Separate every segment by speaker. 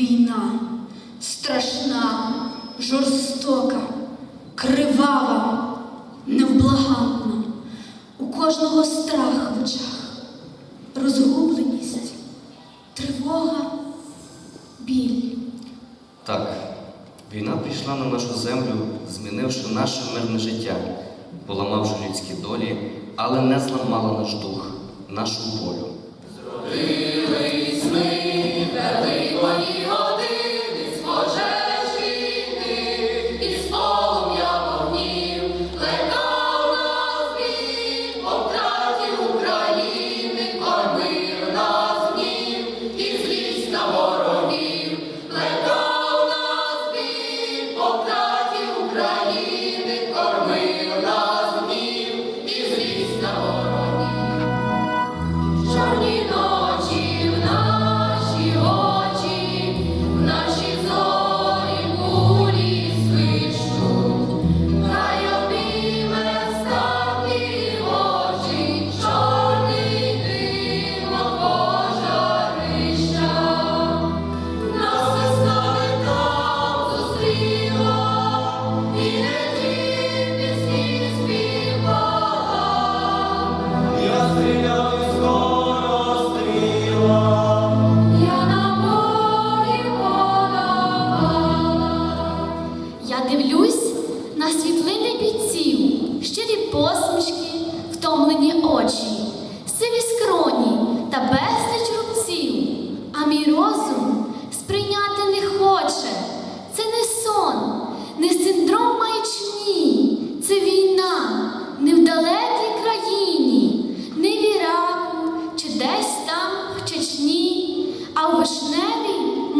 Speaker 1: Війна
Speaker 2: страшна, жорстока, кривава, невблаганна, у кожного страх в очах, розгубленість, тривога, біль.
Speaker 3: Так, війна прийшла на нашу землю, змінивши наше мирне життя, поламавши людські долі, але не зламала наш дух, нашу волю.
Speaker 1: Зробили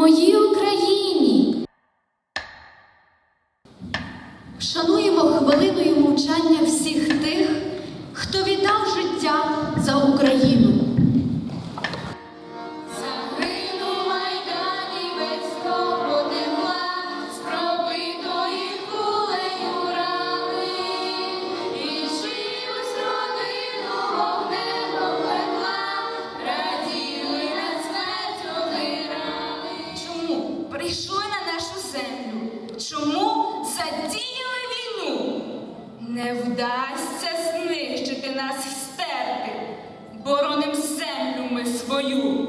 Speaker 1: мої Не
Speaker 4: вдасться знищити нас стерти, боронимо землю ми свою.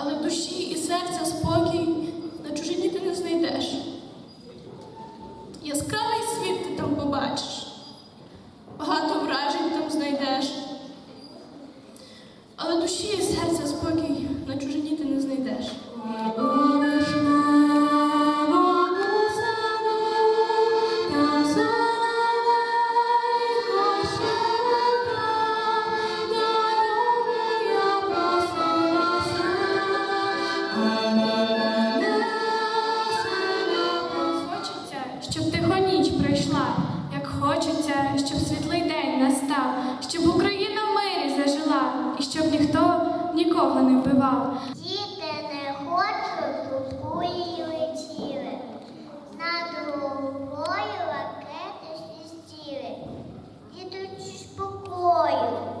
Speaker 1: але душі і серця спокій
Speaker 5: щоб світлий день настав, щоб Україна в мирі зажила і щоб ніхто нікого не вбивав.
Speaker 4: Діти не хочуть у кулі летіли, над головою ракети свістіли, дідучі спокою.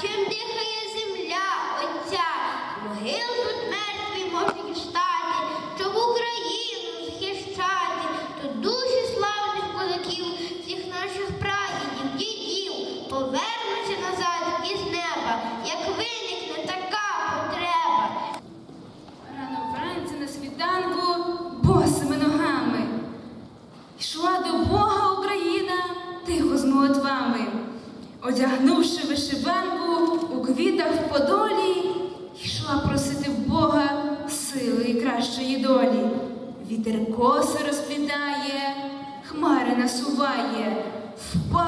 Speaker 6: чим дихає земля Отця, могил тут.
Speaker 1: насуває
Speaker 7: впав.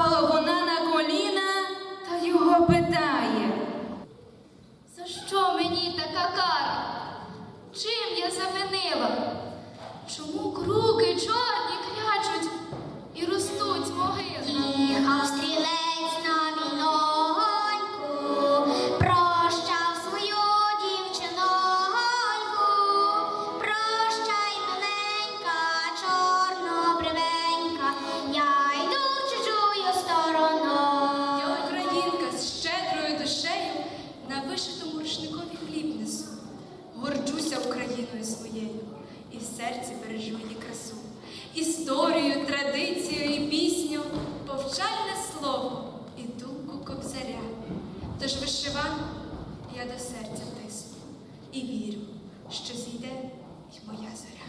Speaker 7: своєю, і в серці бережу її красу, історію, традицію і пісню, повчальне слово і думку кобзаря. Тож вишиванку я до серця тисну і вірю, що зійде й моя зоря.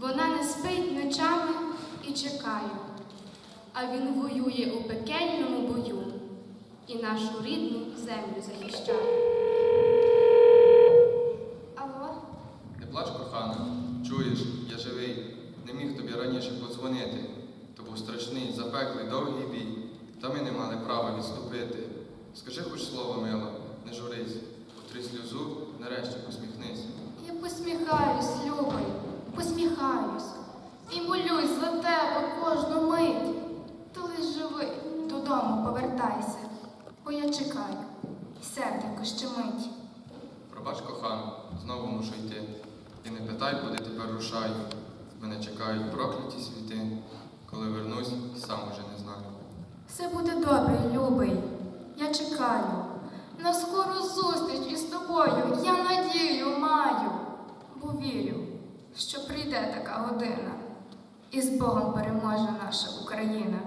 Speaker 5: Вона не спить ночами і чекає, а він воює у пекельному бою і нашу рідну землю захищає. Алло?
Speaker 8: Не плач, кохана, чуєш, я живий, не міг тобі раніше подзвонити. То був страшний, запеклий, довгий бій, та ми не мали права відступити. Скажи хоч слово, мила, не журись, утри сльозу, нарешті посміхнись.
Speaker 5: Я посміхаюсь, любий, посміхаюсь. І молюсь за тебе кожну мить. Ти лиш живи, додому повертайся, бо я чекаю, і серденько щемить.
Speaker 8: Пробач, кохана, знову мушу йти. І не питай, куди тепер рушаю. Мене чекають прокляті світи. Коли вернусь, сам уже не знаю.
Speaker 5: Все буде добре, любий. Я чекаю. На скору зустріч із тобою я надію маю, бо вірю, що прийде така година, і з Богом переможе наша Україна.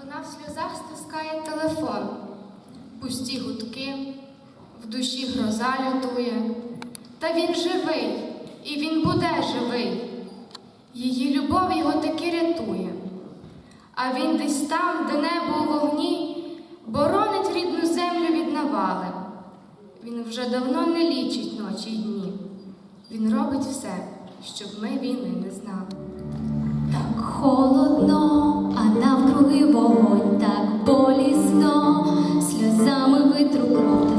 Speaker 5: Вона в сльозах стискає телефон, пусті гудки, в душі гроза лютує. Та він живий, і він буде живий. Її любов його таки рятує. А він десь там, де небо у вогні, боронить рідну землю від навали. Він вже давно не лічить ночі й дні. Він робить все, щоб ми війни не знали.
Speaker 9: Так холодно, а навкруги вогонь, так болісно, сльозами витру кров та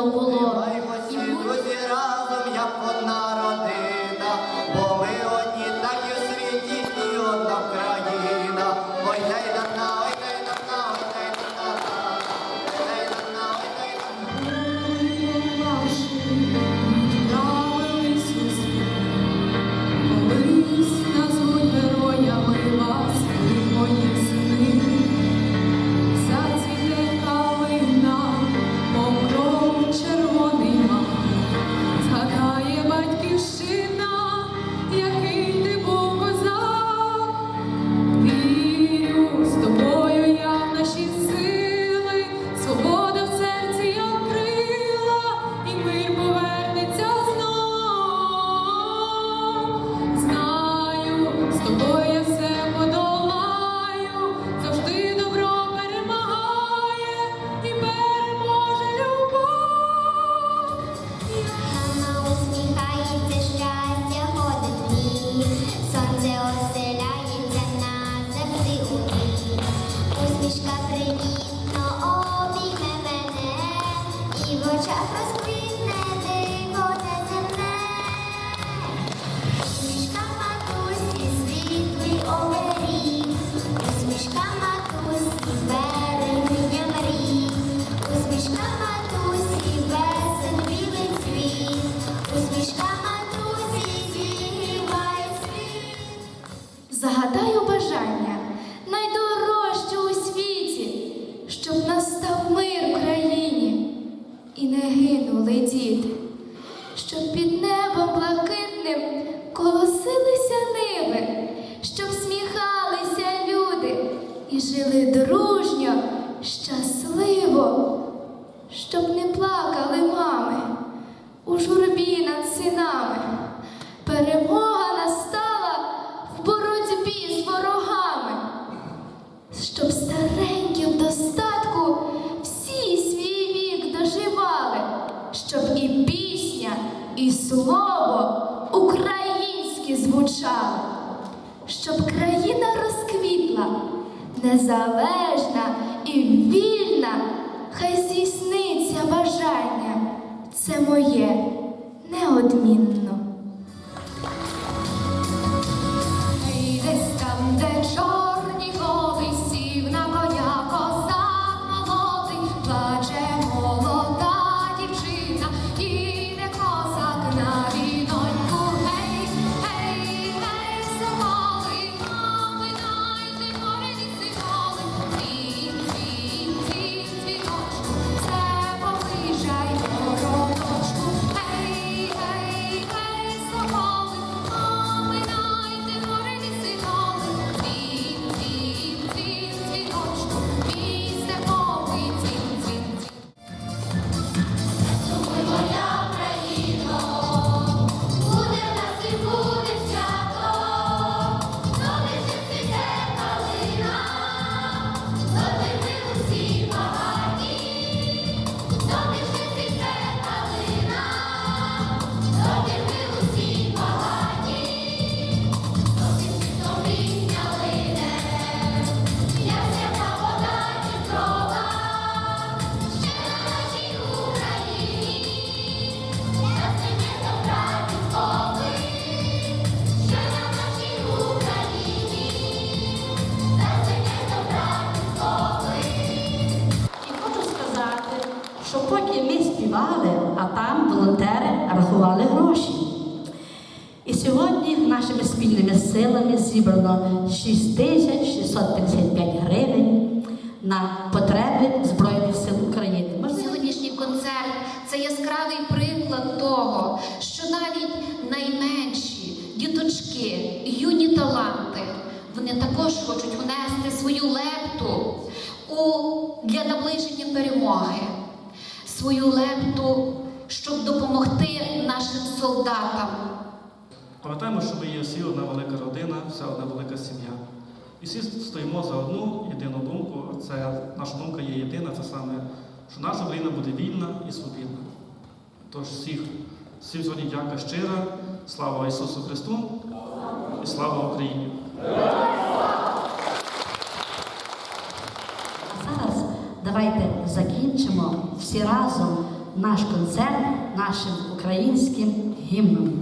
Speaker 4: було. І буде
Speaker 10: друзі, разом, як одна
Speaker 11: співали, а там волонтери рахували гроші. І сьогодні нашими спільними силами зібрано 6655 гривень на потреби Збройних сил України. Можливо,
Speaker 12: Сьогоднішній концерт це яскравий приклад того, що навіть найменші діточки, юні таланти, вони також хочуть внести свою лепту у, для наближення перемоги, свою лепту, щоб допомогти нашим солдатам.
Speaker 13: Пам'ятаємо, що ми є всі одна велика родина, вся одна велика сім'я. І всі стоїмо за одну єдину думку. Це наша думка є єдина, це саме, що наша Україна буде вільна і свобідна. Тож всіх, всім сьогодні дяка щира, слава Ісусу Христу і слава Україні!
Speaker 11: Давайте закінчимо всі разом наш концерт нашим українським гімном.